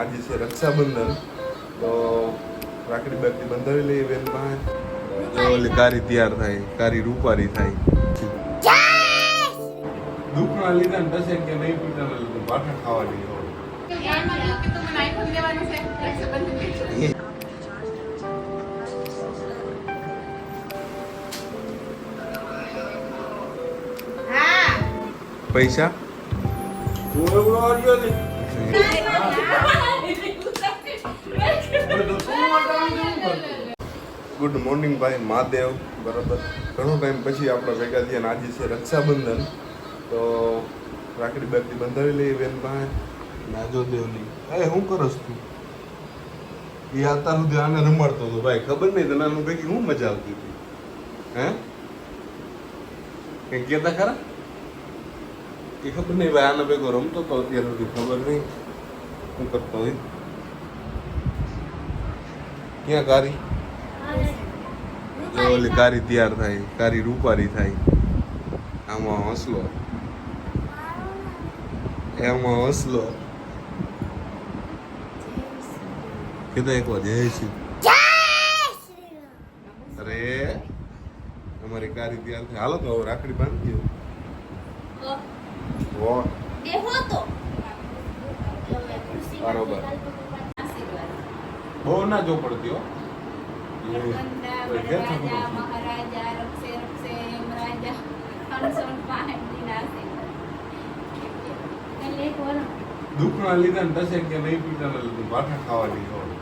આજે છે રક્ષાબંધન. તો રાખડી બાકડી બંધાવી લઈએ બેન પાસે. ઓલી કારી તૈયાર થાય કારી રૂપારી થાય. દુઃખના લીધા ને દસે કે નહીં પીટાના લીધે બાઠા ખાવાની પૈસા? ગુડ મોર્નિંગ ભાઈ મહાદેવ બરાબર. ઘણો ટાઈમ પછી આપણે ભેગા થયા આજે છે રક્ષાબંધન. તો રાખડી બાકડી બંધાવી લઈએ બેન ભાઈ. નાજો દેવની. અરે શું કરસ તું? એ અત્યાર સુધી આને રમાડતો હતો. ભાઈ, ખબર નહીં તને આનું ભેગી શું મજા આવતી હતી? હે? કઈ કહેતા ખરા? એ ખબર નહીં ભાઈ આના ભેગો રમતો તો અત્યારે સુધી ખબર નહીં. શું કરતો હોય. ક્યાં કારી? ઓલી કારી તૈયાર થાય કારી રૂપારી થાય. આમાં હસલો. એમાં હસલો. કીધું એક વાર જય શ્રી અરે અમારી કારી તૈયાર થાય. હાલો તો હવે રાખડી બાંધી દો. વો. બરોબર. બહુ ના જો પડતી હો. એ, કોઈ કે નહીં બધું? દુઃખના લીધા ને દસે કે નહીં પીટાના લીધે. બાઠા ખાવાની હોય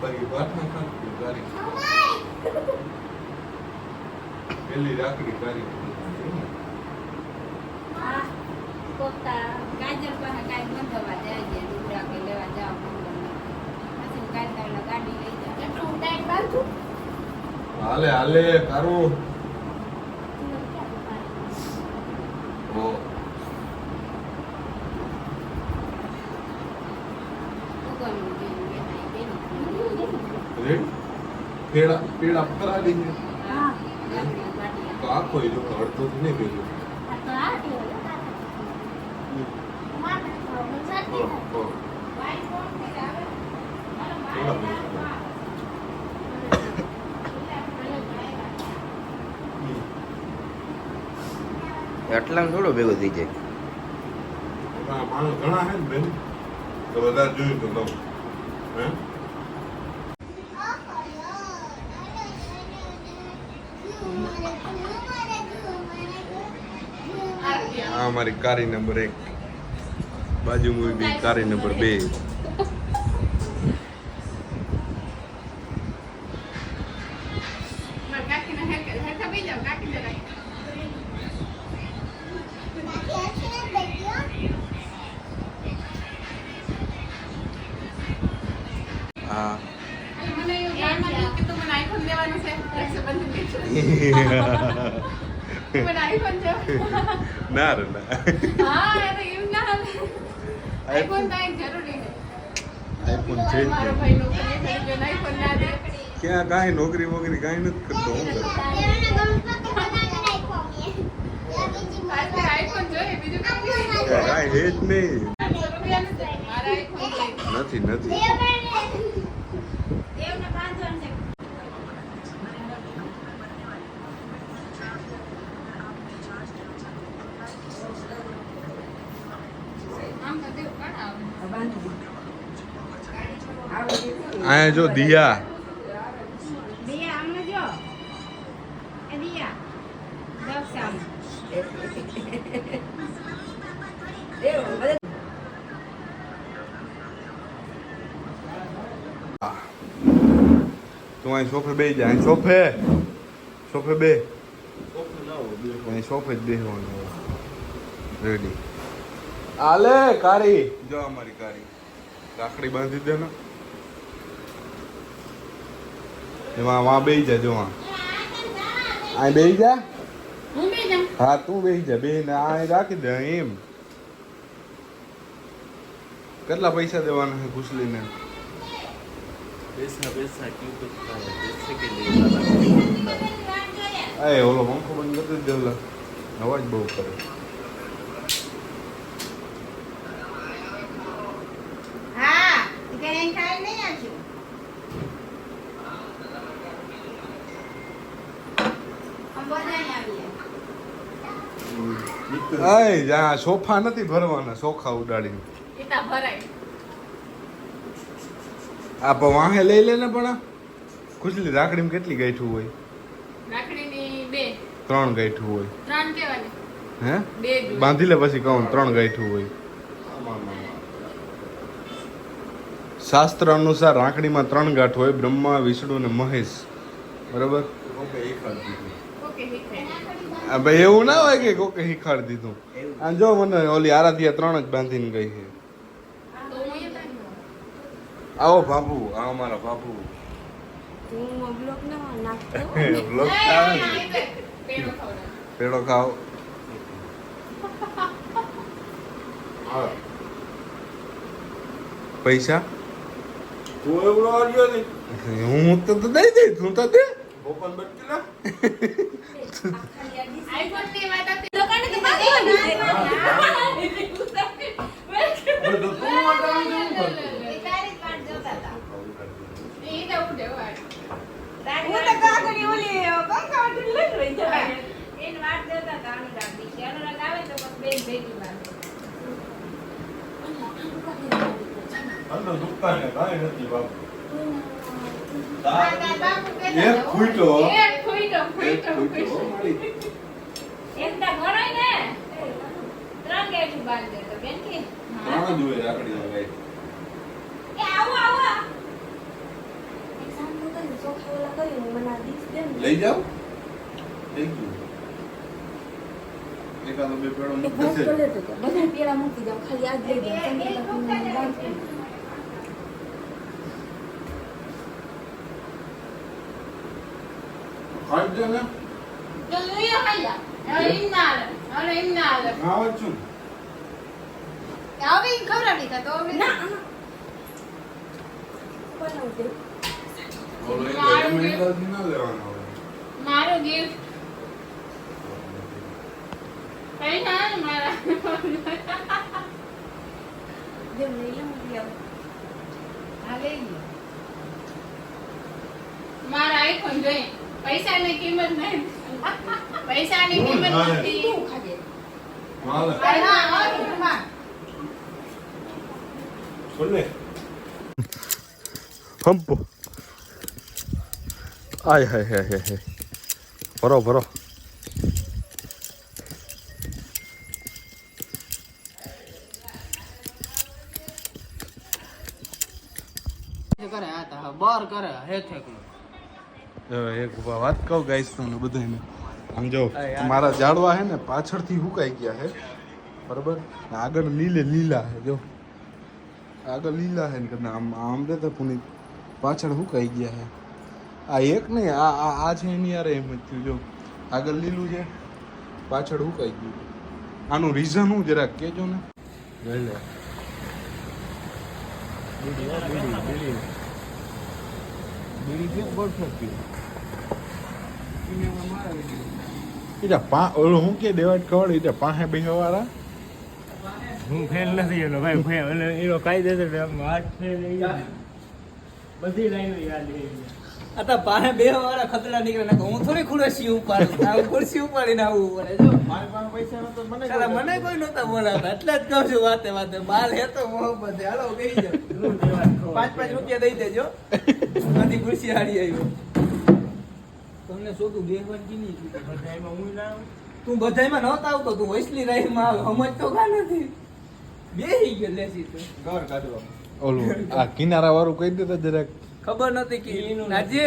બાકી બાઠા ખાતી કારી પેલી રાખડી કારી ગાજર પાસે કાંઈ બંધવા જાય છે ડુંગરા કે લેવા જાવ પછી કાંઈ ગાડી લઈ જાય એટલું ટાઈમ બાંધું હાલે હાલે કારું પેડા દઈએ તો આખો એ લોકો અડધો જ નહીં ભેગું. ઓ, ઓ. એટલામાં થોડો ભેગો થઈ જાય. માણસ ઘણા હે ને બેન? તો વધારે જોયું તો લઉં હે આ અમારી કારી નંબર એક. બાજુ બી કારી નંબર બે. હા. ના રે ના. આઈફોન છે. ક્યાં કાંઈ નોકરી વોકરી કાંઈ નથી કરતો હું કાંઈ હે જ નહીં. નથી નથી. અહીંયા જો દિયા. દિયા આમને જો. એ દિયા દસ આમ તું અહીં સોફે બે જા અહીં સોફે. સોફે બે. અહીં સોફે જ બેસવાનું રેડી આલે કારી જો અમારી કારી રાખડી બાંધી દે ને એમાં વા બેહી જા જો આ બેહી જા? હા તું બેહી જા બેહી ને આ રાખી દે એમ. કેટલા પૈસા દેવાના છે ઘૂસલીને? એ ઓલો પંખો બંધ કરી દેવલા અવાજ બહુ કરે. જ્યાં સોફા નથી ભરવાના સોખા ઉડાડીને. એતા ભરાય. આ પણ વાહે લઈ લે ને પણ. ખુશલી રાખડીમાં કેટલી ગાંઠું હોય? રાખડીની બે. ત્રણ ગાંઠું હોય. ત્રણ કેવાની હે? બે બાંધી લે પછી કહું ત્રણ ગાંઠું હોય. શાસ્ત્ર અનુસાર રાખડીમાં ત્રણ ગાંઠ હોય બ્રહ્મા વિષ્ણુ અને મહેશ. બરાબર? ઓકે આ ભાઈ એવું ના હોય કે કોકે શીખાડી દીધું. અને જો મને ઓલી આરાધ્યા ત્રણ જ બાંધીને ગઈ છે. આવો બાપુ આ અમારા બાપુ. પેડો ખાવ પૈસા હું. તો તો દઈ દઈશ હું તો દે. આઈફોનની વાત હતી દુકાને તો બાંધી એ તારી જ વાટ જોતા હતા. એ તો ઉઠે વાટ. હું તો કાકડી ઓલી કાકાવાટી લઈને રહી જાય. એની વાટ જોતા હતા અનુરાગની. કે અનુરાગ આવે તો પછી બેન ભેગી બાંધે. બાપુ એક હતા, એક ખૂંટો, ખૂંટો, ખૂંટો. એમ તાર ગણાય ને? ત્રણ ગેટ બાંધે તો બેન કે. હા. એ આવો આવો. મને દીસ દે. લઈ જાઓ. થઈ ગયું એકાદો બે પેડો મૂકી. બધા જાઓ, ખાલી આ લઈ દે ને તો લઈ આયા હવે એમ ના હાલે હવે એમ ના હાલે ખાવ જ છું હવે ઈ ખવડાવી દીધા તો હવે ના, આમાં. બનાવું તે. ઓલો એક મારું એમ gift. એકાદથી ના લેવાનો હોય. મારો ગિફ્ટ પૈસા ને મારા જેમ લઈ લો, મોકલી આવો. હા લઈ લો મારા આઈફોન જોઈએ પૈસાની કિંમત નહીં પૈસાની હું કિંમત. નથી તું ખાજે. હાલે. હા, હા, હા. હંપો આય હાય હાય હાય હાય ભરો ભરો કરે આ તા બાર કરે હેઠે એક વાત કહું ગાઈસ તમને બધાને આમ જો મારા ઝાડવા હે ને પાછળથી હુકાઈ ગયા હે. બરાબર? આગળ લીલે લીલા હે જો. આગળ લીલા હે ને આમ આમ રે તો પુનિત પાછળ હુકાઈ ગયા હે. આ એક નહીં આ આ આ છે એની યાર એમ જ થયું જો. આગળ લીલું છે પાછળ હુકાઈ ગયું. આનું રીઝન હું જરાક કહેજો ને. લઈ લે. એટલે પા ઓલું હું કે દેવાટ કવડ એટલે પાસે બેહવાળા હું ફેલ નથી એનો ભાઈ ફેલ એનો કાયદેસર હાથ ફેલ બધી લાઈનો યાદ રહી આ તા પાસે બે વાળા ખતરા નીકળે નાખો હું થોડી ખુરશી ઉપાડું આ ખુરશી ઉપાડીને આવું પડે જો. સાલા મને કોઈ નહોતા બોલાવતા એટલે જ કહું છું વાતે વાતે માલ હે તો મોહબ્બત. હાલો કહી? પાંચ પાંચ રૂપિયા દઈ દેજો. બધી ખુરશી હારી આવ્યો તમને શોધું બેહવાન કી નહીં બધાયમાં હું ના તું બધાયમાં નહોતા આવતો તું વૈસલી રાઈમાં આવે. સમજ તો કા નથી. બેહી ગયો લેસી તો. ઘર કાઢવા. ઓલું આ કિનારા વાળું કહી દેતા જરાક ખબર નથી કે નાજે.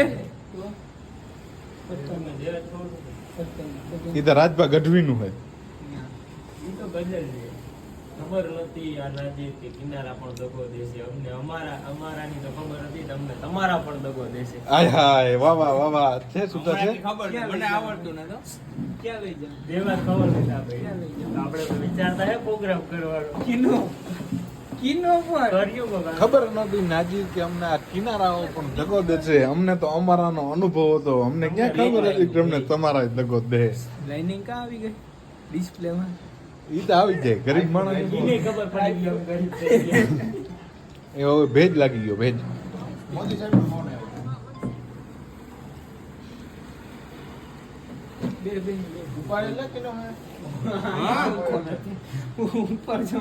એ તો? રાજભા ગઢવીનું હોય એ તો ગઝલ છે. ખબર નથી આ નાજી કે કિનારા પણ દગો દેશે અમને અમારા અમારાની તો ખબર હતી તમને તમારા પણ દગો દેશે આય હાય વાહ વાહ વાહ વાહ. છે સુતા છે? ખબર મને આવડતું ન તો. ક્યાં લઈ જાવ દેવા ખબર નથી આપણે આપણે તો વિચારતા હે પ્રોગ્રામ કરવાનો. કિનો. ખબર નહોતી નાજી કે અમને આ કિનારાઓ પણ દગો દે છે. અમને તો અમારાનો અનુભવ હતો. અમને ક્યાં ખબર હતી કે અમને તમારા જ દગો દે. લાઇનિંગ કા આવી ગઈ? ડિસ્પ્લેમાં ઈ તો આવી જાય ગરીબ માણસ. એને ખબર પડી ગઈ અમે ગરીબ થઈ ગયા. એ હવે ભેજ લાગી ગયો ભેજ. બે બે ઉપર છે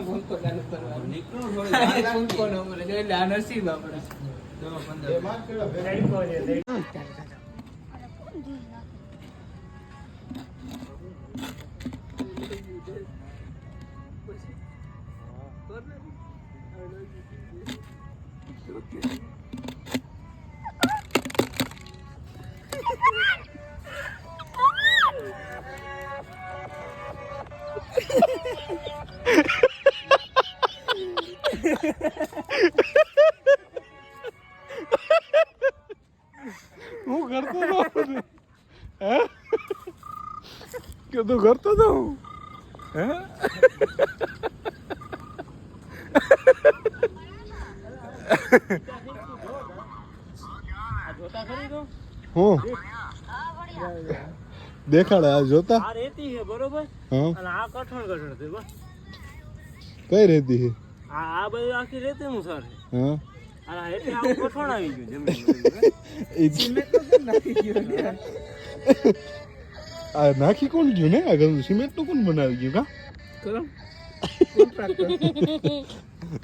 હું કરતો હતો હે કે તું કરતો હતો હે હું દેખાડે આ જોતા? આ રેતી છે બરોબર? હા. અને આ કઠણ કઠણ છે બસ. કઈ રેતી છે? આ આ બધું આખી રેતી નું સર હા. આ એટલે કઠણ આવી ગયું જમીન ઈ આ નાખી કોણ ગયું ને? આગળ સિમેન્ટનું કોણ બનાવી ગયું કા? કરો કોન્ટ્રાક્ટર.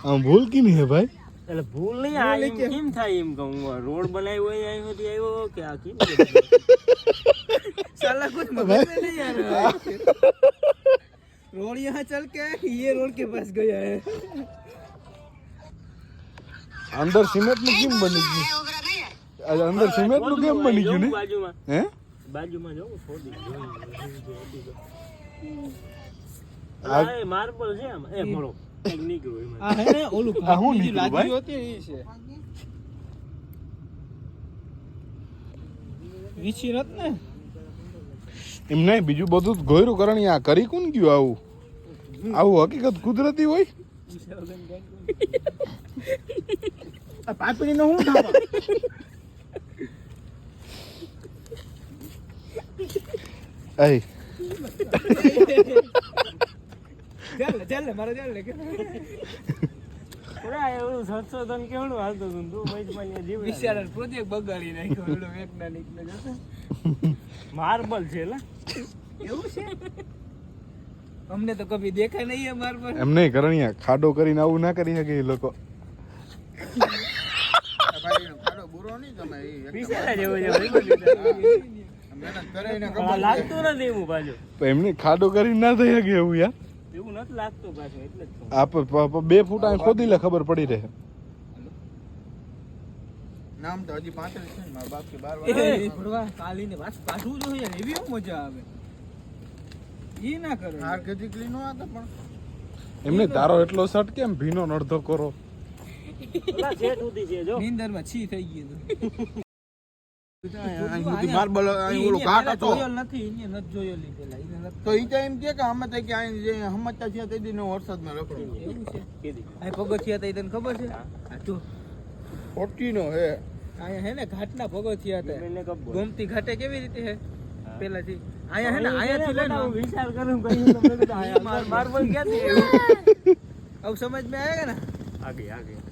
આમ ભૂલ કી હે ભાઈ? એટલે ભૂલ નહીં આ એમ કેમ થાય એમ કહું રોડ બનાવ્યો હોય અહીં સુધી આવ્યો કે આ કેમ साला कुछ मगज में नहीं आ रहा है रोड यहाँ चल के ये रोड के पास गया है અંદર સિમેન્ટ નું કેમ બની ગયું આ અંદર સિમેન્ટ નું કેમ બની ગયું ને બાજુમાં હે બાજુમાં જવું થોડી આ આ માર્બલ છે આમ એ ભરો આ હે ને ઓલું હું લાદી હતી એ એમને બીજું બધું ગોયરું કરણી આ કરી કોણ ગયું આવું? આવું હકીકત કુદરતી હોય? પાપડી નો હું ખાવા ચાલે ચાલ મારે ચાલ કે. પૂરા એવું સંશોધન કેવડું હાલતું હતું તું મજમાની જીવ વિશાળ પ્રોજેક્ટ બગાડી નાખ્યો એનો વૈજ્ઞાનિક ને માર્બલ છે લા. એવું છે? અમને તો કભી દેખાય નહીં માર્બલ એમ નહીં કરણિયા ખાડો કરીને આવું ના કરી શકે એ લોકો. ખાડો બુરો નહીં તમે લાગતું નથી એવું બાજુ એમને ખાડો કરીને ના થઈ શકે એવું યાર. નથી લાગતું પાછું એટલે બે ફૂટ આ ખોદી લે ખબર પડી રહે. નામ તો હજી પાંત્રીસ છે મારા બાપ કે બાર એ ભરવા કાલીને વાત કાઢવું જોઈએ યાર એવી મજા આવે. ઈ ના કરો. હાર નો હતા પણ. એમને તારો એટલો શર્ટ કેમ? ભીનો અડધો કરો. સુધી છે જો. નીંદરમાં છી થઈ ગયું માર્બલ ઓલો તને ખબર છે? આ હે. આયા હે ને ઘાટના પગથિયા હતા. ગોમતી ઘાટે કેવી રીતે હે? પેલાથી. આયા હે ને આયા થી લઈને વિચાર કરું કહ્યું તમને માર્બલ ક્યાંથી આવ સમજ મે આયા ને? આગે આગે.